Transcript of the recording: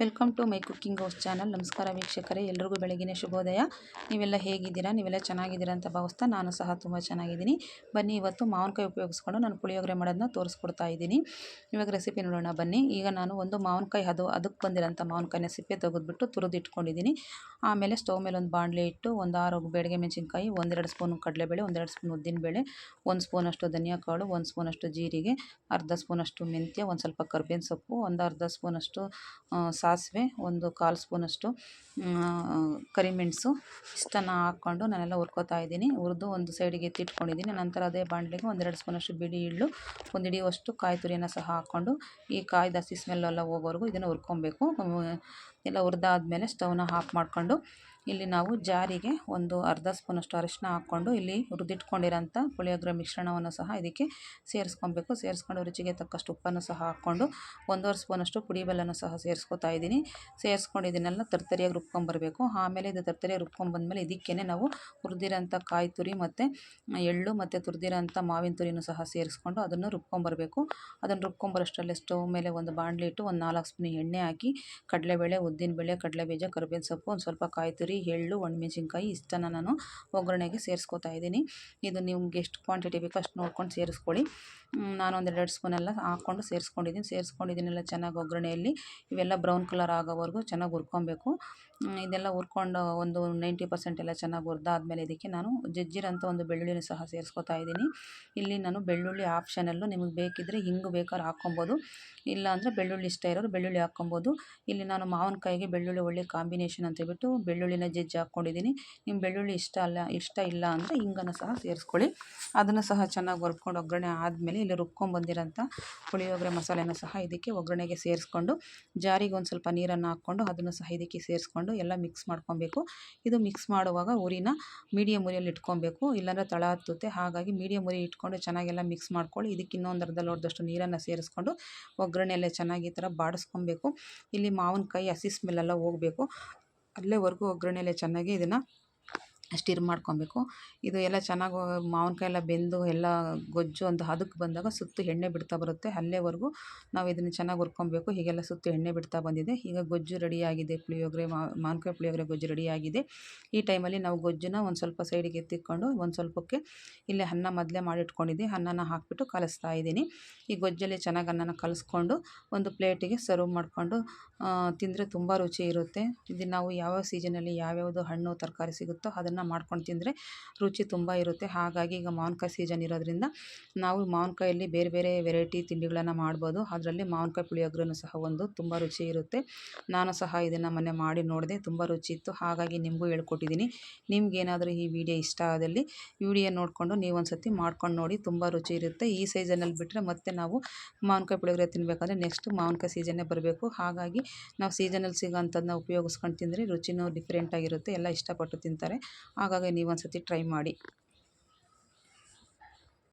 Welcome to my cooking house channel. ನಮಸ್ಕಾರ ವೀಕ್ಷಕರೇ, ಎಲ್ರಿಗೂ ಬೆಳಗಿನ ಶುಭೋದಯ. ನೀವೆಲ್ಲ ಹೇಗಿದ್ದೀರಾ? ನೀವೆಲ್ಲ ಚೆನ್ನಾಗಿದ್ದೀರಾ ಅಂತ ಭಾವಿಸ್ತಾ ನಾನು ಸಹ ತುಂಬ ಚೆನ್ನಾಗಿದ್ದೀನಿ. ಬನ್ನಿ, ಇವತ್ತು ಮಾವಿನಕಾಯಿ ಉಪಯೋಗಿಸ್ಕೊಂಡು ನಾನು ಪುಳಿಯೋಗರೆ ಮಾಡೋದನ್ನ ತೋರಿಸ್ಕೊಡ್ತಾ ಇದ್ದೀನಿ. ಇವಾಗ ರೆಸಿಪಿ ನೋಡೋಣ, ಬನ್ನಿ. ಈಗ ನಾನು ಒಂದು ಮಾವಿನಕಾಯಿ, ಅದು ಅದಕ್ಕೆ ಬಂದಿರೋಂಥ ಮಾವಿನಕಾಯಿನ ಸಿಪ್ಪೆ ತೆಗೆದುಬಿಟ್ಟು ತುರಿದಿಟ್ಕೊಂಡಿದ್ದೀನಿ. ಆಮೇಲೆ ಸ್ಟವ್ ಮೇಲೆ ಒಂದು ಬಾಣಲೆ ಇಟ್ಟು ಒಂದು ಆರು ಬೇಡಿಗೆ ಮೆಣಸಿನ್ಕಾಯಿ, ಒಂದೆರಡು ಸ್ಪೂನು ಕಡಲೆಬೇಳೆ, ಒಂದೆರಡು ಸ್ಪೂನ್ ಉದ್ದಿನಬೇಳೆ, ಒಂದು ಸ್ಪೂನಷ್ಟು ಧನಿಯಾ ಕಾಳು, ಒಂದು ಸ್ಪೂನಷ್ಟು ಜೀರಿಗೆ, ಅರ್ಧ ಸ್ಪೂನಷ್ಟು ಮೆಂತ್ಯ, ಒಂದು ಸ್ವಲ್ಪ ಕರ್ಬೇವಿನ ಸೊಪ್ಪು, ಒಂದು ಅರ್ಧ ಸ್ಪೂನಷ್ಟು ಸಾಸಿವೆ, ಒಂದು ಕಾಲು ಸ್ಪೂನಷ್ಟು ಕರಿಮೆಣಸು ಇಷ್ಟನ್ನು ಹಾಕ್ಕೊಂಡು ನಾನೆಲ್ಲ ಹುರ್ಕೊತಾ ಇದ್ದೀನಿ. ಹುರಿದು ಒಂದು ಸೈಡಿಗೆ ಎತ್ತಿಟ್ಕೊಂಡಿದ್ದೀನಿ. ನಂತರ ಅದೇ ಬಾಣಲೆಗೆ ಒಂದೆರಡು ಸ್ಪೂನಷ್ಟು ಬಿಳಿ ಇಳ್ಳು ಒಂದು ಹಿಡಿಯುವಷ್ಟು ಕಾಯಿ ತುರಿಯನ್ನು ಸಹ ಹಾಕ್ಕೊಂಡು, ಈ ಕಾಯ್ದು ಹಸಿ ಸ್ಮೆಲ್ಲೆಲ್ಲ ಹೋಗೋವರೆಗೂ ಇದನ್ನು ಹುರ್ಕೊಬೇಕು. ಎಲ್ಲ ಹುರಿದಾದ್ಮೇಲೆ ಸ್ಟವ್ನ ಆಫ್ ಮಾಡಿಕೊಂಡು ಇಲ್ಲಿ ನಾವು ಜಾರಿಗೆ ಒಂದು ಅರ್ಧ ಸ್ಪೂನಷ್ಟು ಅರಿಶಿನ ಹಾಕ್ಕೊಂಡು ಇಲ್ಲಿ ಹುರಿದಿಟ್ಕೊಂಡಿರೋಂಥ ಪುಳಿಯೋಗರೆ ಮಿಶ್ರಣವನ್ನು ಸಹ ಇದಕ್ಕೆ ಸೇರಿಸ್ಕೊಬೇಕು. ಸೇರಿಸ್ಕೊಂಡು ರುಚಿಗೆ ತಕ್ಕಷ್ಟು ಉಪ್ಪನ್ನು ಸಹ ಹಾಕ್ಕೊಂಡು ಒಂದೂವರೆ ಸ್ಪೂನಷ್ಟು ಪುಡಿ ಸಹ ಸೇರಿಸ್ಕೊತಾ ಇದ್ದೀನಿ. ಸೇರಿಸ್ಕೊಂಡು ಇದನ್ನೆಲ್ಲ ತರ್ತರಿಯಾಗಿ ರುಬ್ಕೊಂಬರಬೇಕು. ಆಮೇಲೆ ಇದು ತರ್ತರಿಯಾಗಿ ರುಬ್ಕೊಂಬಂದಮೇಲೆ ಇದಕ್ಕೇ ನಾವು ಹುರಿದಿರೋಂಥ ಕಾಯಿ ತುರಿ ಮತ್ತು ಎಳ್ಳು ಮತ್ತು ತುರಿದಿರೋಂಥ ಮಾವಿನ ತುರಿನೂ ಸಹ ಸೇರಿಸ್ಕೊಂಡು ಅದನ್ನು ರುಬ್ಕೊಂಬರಬೇಕು. ಅದನ್ನು ರುಬ್ಕೊಂಬರೋಷ್ಟರಲ್ಲಿ ಸ್ಟವ್ ಮೇಲೆ ಒಂದು ಬಾಣಲಿ ಇಟ್ಟು ಒಂದು ನಾಲ್ಕು ಸ್ಪೂನ್ ಎಣ್ಣೆ ಹಾಕಿ, ಕಡಲೆಬೇಳೆ, ಉದ್ದಿನಬೇಳೆ, ಕಡಲೆಬೀಜ, ಕರಿಬೇವಿನ ಸೊಪ್ಪು, ಒಂದು ಸ್ವಲ್ಪ ಕಾಯಿ ತುರಿ ಎಳ್ಳು, ಒಣಮೆಣಸಿನ್ಕಾಯಿ ಇಷ್ಟನ್ನು ನಾನು ಒಗ್ಗರಣೆಗೆ ಸೇರಿಸ್ಕೊತಾ ಇದ್ದೀನಿ. ಇದು ನಿಮ್ಗೆ ಎಷ್ಟು ಕ್ವಾಂಟಿಟಿ ಬೇಕು ಅಷ್ಟು ನೋಡ್ಕೊಂಡು ಸೇರಿಸ್ಕೊಳ್ಳಿ. ನಾನು ಒಂದು ಎರಡು ಸ್ಪೂನೆಲ್ಲ ಹಾಕ್ಕೊಂಡು ಸೇರಿಸ್ಕೊಂಡಿದ್ದೀನಿ ಸೇರಿಸ್ಕೊಂಡಿದ್ದೀನೆಲ್ಲ ಚೆನ್ನಾಗಿ ಒಗ್ಗರಣೆಯಲ್ಲಿ. ಇವೆಲ್ಲ ಬ್ರೌನ್ ಕಲರ್ ಆಗೋವರೆಗೂ ಚೆನ್ನಾಗಿ ಹುರ್ಕೊಬೇಕು. ಇದೆಲ್ಲ ಹುರ್ಕೊಂಡು ಒಂದು ನೈಂಟಿ ಪರ್ಸೆಂಟ್ ಎಲ್ಲ ಚೆನ್ನಾಗಿ ಹುರಿದಾದ್ಮೇಲೆ ಇದಕ್ಕೆ ನಾನು ಜಜ್ಜಿರಂತ ಒಂದು ಬೆಳ್ಳುಳ್ಳಿ ಸಹ ಸೇರಿಸ್ಕೊತಾ ಇದ್ದೀನಿ. ಇಲ್ಲಿ ನಾನು ಬೆಳ್ಳುಳ್ಳಿ ಆಪ್ಷನಲ್ಲು ನಿಮಗೆ ಬೇಕಿದ್ದರೆ ಹಿಂಗೆ ಬೇಕಾದ್ರೆ ಹಾಕ್ಕೊಬೋದು. ಇಲ್ಲ ಅಂದರೆ ಬೆಳ್ಳುಳ್ಳಿ ಇಷ್ಟ ಇರೋರು ಬೆಳ್ಳುಳ್ಳಿ ಹಾಕ್ಕೊಬೋದು. ಇಲ್ಲಿ ನಾನು ಮಾವಿನಕಾಯಿಗೆ ಬೆಳ್ಳುಳ್ಳಿ ಒಳ್ಳೆ ಕಾಂಬಿನೇಷನ್ ಅಂತ ಹೇಳ್ಬಿಟ್ಟು ಬೆಳ್ಳುಳ್ಳಿನ ಜಜ್ಜಿ ಹಾಕ್ಕೊಂಡಿದ್ದೀನಿ. ನಿಮ್ಮ ಬೆಳ್ಳುಳ್ಳಿ ಇಷ್ಟ ಅಲ್ಲ, ಇಷ್ಟ ಇಲ್ಲ ಅಂದರೆ ಹಿಂಗನ್ನು ಸಹ ಸೇರಿಸ್ಕೊಳ್ಳಿ. ಅದನ್ನು ಸಹ ಚೆನ್ನಾಗಿ ಒರ್ಕೊಂಡು ಒಗ್ಗರಣೆ ಆದಮೇಲೆ ಇಲ್ಲಿ ರುಬ್ಕೊಂಡ್ಬಂದಿರೋಂಥ ಪುಳಿಯೋಗರೆ ಮಸಾಲೆನ ಸಹ ಇದಕ್ಕೆ ಒಗ್ಗರಣೆಗೆ ಸೇರಿಸ್ಕೊಂಡು, ಜಾರಿಗೆ ಒಂದು ಸ್ವಲ್ಪ ನೀರನ್ನು ಹಾಕ್ಕೊಂಡು ಅದನ್ನು ಸಹ ಇದಕ್ಕೆ ಸೇರಿಸ್ಕೊಂಡು ಎಲ್ಲ ಮಿಕ್ಸ್ ಮಾಡ್ಕೊಬೇಕು. ಇದು ಮಿಕ್ಸ್ ಮಾಡುವಾಗ ಉರಿನ ಮೀಡಿಯಮ್ ಉರಿಯಲ್ಲಿ ಇಟ್ಕೊಬೇಕು. ಇಲ್ಲಾಂದರೆ ತಳ ಹತ್ತುತ್ತೆ. ಹಾಗಾಗಿ ಮೀಡಿಯಮ್ ಉರಿ ಇಟ್ಕೊಂಡು ಚೆನ್ನಾಗೆಲ್ಲ ಮಿಕ್ಸ್ ಮಾಡ್ಕೊಳ್ಳಿ. ಇದಕ್ಕೆ ಇನ್ನೊಂದು ಅರ್ಧ ಲೋಟದಷ್ಟು ನೀರನ್ನು ಸೇರಿಸ್ಕೊಂಡು ಒಗ್ಗರಣೆಯಲ್ಲೇ ಚೆನ್ನಾಗಿ ಈ ಥರ ಬಾಡಿಸ್ಕೊಬೇಕು. ಇಲ್ಲಿ ಮಾವಿನಕಾಯಿ ಹಸಿ ಸ್ಮೆಲ್ಲೆಲ್ಲ ಹೋಗಬೇಕು. ಅಲ್ಲೇವರೆಗೂ ಒಗ್ಗರಣೆಯಲ್ಲೇ ಚೆನ್ನಾಗಿ ಇದನ್ನು ಸ್ಟಿರ್ ಮಾಡ್ಕೊಬೇಕು. ಇದು ಎಲ್ಲ ಚೆನ್ನಾಗಿ ಮಾವಿನ್ಕಾಯಿ ಎಲ್ಲ ಬೆಂದು ಎಲ್ಲ ಗೊಜ್ಜು ಒಂದು ಹದಕ್ಕೆ ಬಂದಾಗ ಸುತ್ತು ಎಣ್ಣೆ ಬಿಡ್ತಾ ಬರುತ್ತೆ. ಅಲ್ಲೇವರೆಗೂ ನಾವು ಇದನ್ನು ಚೆನ್ನಾಗಿ ಹುರ್ಕೊಬೇಕು. ಹೀಗೆಲ್ಲ ಸುತ್ತು ಎಣ್ಣೆ ಬಿಡ್ತಾ ಬಂದಿದೆ. ಈಗ ಗೊಜ್ಜು ರೆಡಿಯಾಗಿದೆ ಪುಳಿಯೋಗರೆ ಮಾವಿನ್ಕಾಯಿ ಪುಳಿಯೋಗರೆ ಗೊಜ್ಜು ರೆಡಿಯಾಗಿದೆ ಈ ಟೈಮಲ್ಲಿ ನಾವು ಗೊಜ್ಜನ್ನ ಒಂದು ಸ್ವಲ್ಪ ಸೈಡಿಗೆ ಎತ್ತಿಕೊಂಡು ಒಂದು ಸ್ವಲ್ಪಕ್ಕೆ ಇಲ್ಲೇ ಅನ್ನ ಮೊದಲೇ ಮಾಡಿಟ್ಕೊಂಡಿದ್ದೆ. ಅನ್ನನ ಹಾಕಿಬಿಟ್ಟು ಕಲಿಸ್ತಾ ಇದ್ದೀನಿ. ಈ ಗೊಜ್ಜಲ್ಲಿ ಚೆನ್ನಾಗಿ ಅನ್ನನ ಕಲಿಸ್ಕೊಂಡು ಒಂದು ಪ್ಲೇಟಿಗೆ ಸರ್ವ್ ಮಾಡಿಕೊಂಡು ತಿಂದರೆ ತುಂಬ ರುಚಿ ಇರುತ್ತೆ. ಇದು ನಾವು ಯಾವ್ಯಾವ ಸೀಸನಲ್ಲಿ ಯಾವ್ಯಾವುದು ಹಣ್ಣು, ತರಕಾರಿ ಸಿಗುತ್ತೋ ಅದನ್ನು ಮಾಡ್ಕೊಂಡು ತಿಂದರೆ ರುಚಿ ತುಂಬ ಇರುತ್ತೆ. ಹಾಗಾಗಿ ಈಗ ಮಾವಿನಕಾಯಿ ಸೀಸನ್ ಇರೋದ್ರಿಂದ ನಾವು ಮಾವಿನಕಾಯಲ್ಲಿ ಬೇರೆ ಬೇರೆ ವೆರೈಟಿ ತಿಂಡಿಗಳನ್ನು ಮಾಡ್ಬೋದು. ಅದರಲ್ಲಿ ಮಾವಿನಕಾಯಿ ಪುಳಿಯೋಗ್ರೂ ಸಹ ಒಂದು ತುಂಬ ರುಚಿ ಇರುತ್ತೆ. ನಾನು ಸಹ ಇದನ್ನು ಮೊನ್ನೆ ಮಾಡಿ ನೋಡಿದೆ ತುಂಬ ರುಚಿ ಇತ್ತು. ಹಾಗಾಗಿ ನಿಮಗೂ ಹೇಳ್ಕೊಟ್ಟಿದ್ದೀನಿ. ನಿಮ್ಗೇನಾದರೂ ಈ ವಿಡಿಯೋ ಇಷ್ಟ ಆದಲ್ಲಿ ವಿಡಿಯೋ ನೋಡಿಕೊಂಡು ನೀವು ಒಂದು ಸತಿ ಮಾಡ್ಕೊಂಡು ನೋಡಿ ತುಂಬ ರುಚಿ ಇರುತ್ತೆ. ಈ ಸೀಸನಲ್ಲಿ ಬಿಟ್ಟರೆ ಮತ್ತೆ ನಾವು ಮಾವಿನಕಾಯಿ ಪುಳಿಯೋಗ್ರೆ ತಿನ್ನಬೇಕಂದ್ರೆ ನೆಕ್ಸ್ಟ್ ಮಾವಿನಕಾಯಿ ಸೀಸನ್ನೇ ಬರಬೇಕು. ಹಾಗಾಗಿ ನಾವು ಸೀಸನಲ್ಲಿ ಸಿಗೋಂಥದ್ದನ್ನ ಉಪಯೋಗಿಸ್ಕೊಂಡು ತಿಂದರೆ ರುಚಿನೂ ಡಿಫ್ರೆಂಟಾಗಿರುತ್ತೆ ಎಲ್ಲ ಇಷ್ಟಪಟ್ಟು ತಿಂತಾರೆ. ಹಾಗಾಗಿ ನೀವು ಒಂದು ಸತಿ ಟ್ರೈ ಮಾಡಿ.